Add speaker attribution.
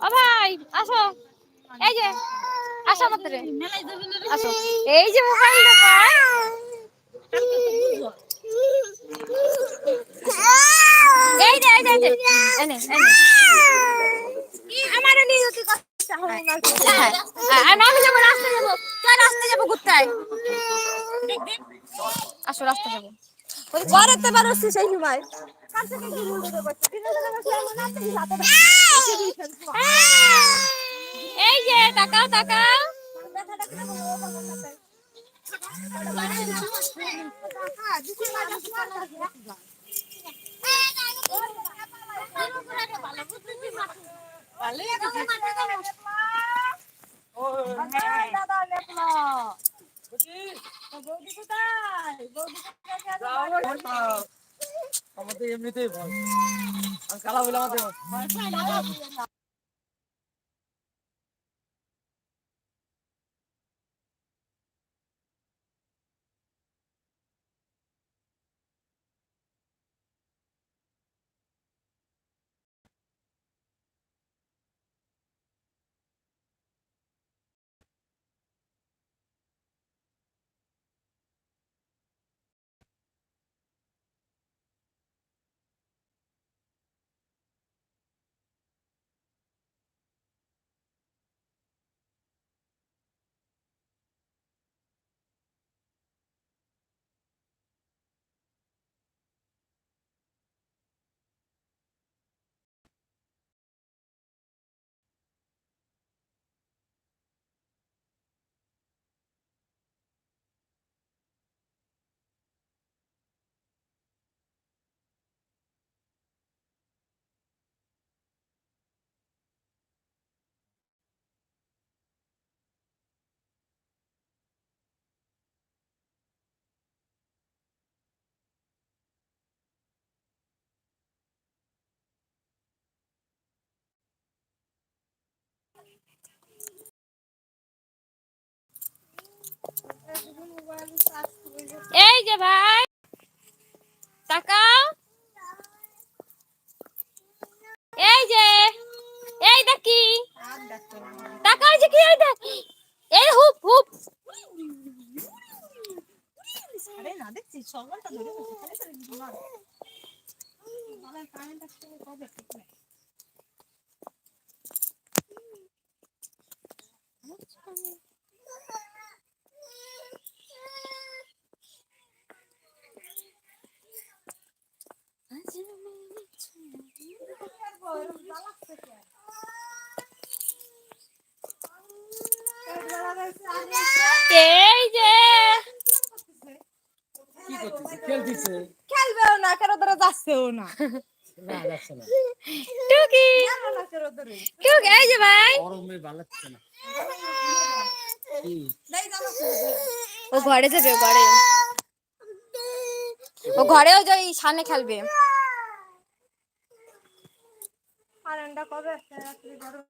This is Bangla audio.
Speaker 1: ও ভাই আসো। এই যে আসো আমাদের। আসো। এই যে মোবাইলটা ভাই। এই যে এই যে এই যে এনে এনে আমারও নিয়ে যেতে কষ্ট হয় না আর আমি যাব রাস্তায় যাব। চল রাস্তায় যাব ঘুরতে। আসো রাস্তায় যাব। ওই ঘরেতে পারছি সেই সময়। কার থেকে কি বলবো তোকে? ঠিক আছে, ঠিক আছে, আমার নাম থেকে হাতে ধরে। এই যে তাকাও তাকাও
Speaker 2: আমাদের এমনিতেই ভয়। আর কালা বলে আমাদের
Speaker 1: এই যে ভাই, তাকাও। এই যে, এই দেখি। তাকাও যে কি, এই হুপ হুপ।
Speaker 3: আরে না ধরে কবে ঠিক নাই
Speaker 1: এই যে
Speaker 2: কি খেলতেছে
Speaker 3: খেলবেও না কেন ধরে যাচ্ছেও না।
Speaker 2: না যাচ্ছে না।
Speaker 1: টুকি!
Speaker 3: না কেন ধরে
Speaker 1: টুক এই যে ভাই।
Speaker 2: গরমে ভালো লাগছে না। কি?
Speaker 3: নাই জানো
Speaker 1: ও ঘরে যাবে ঘরে। ও ঘরেও যাই সামনে খেলবে।
Speaker 3: কবে আসছে? রাত্রি গরম।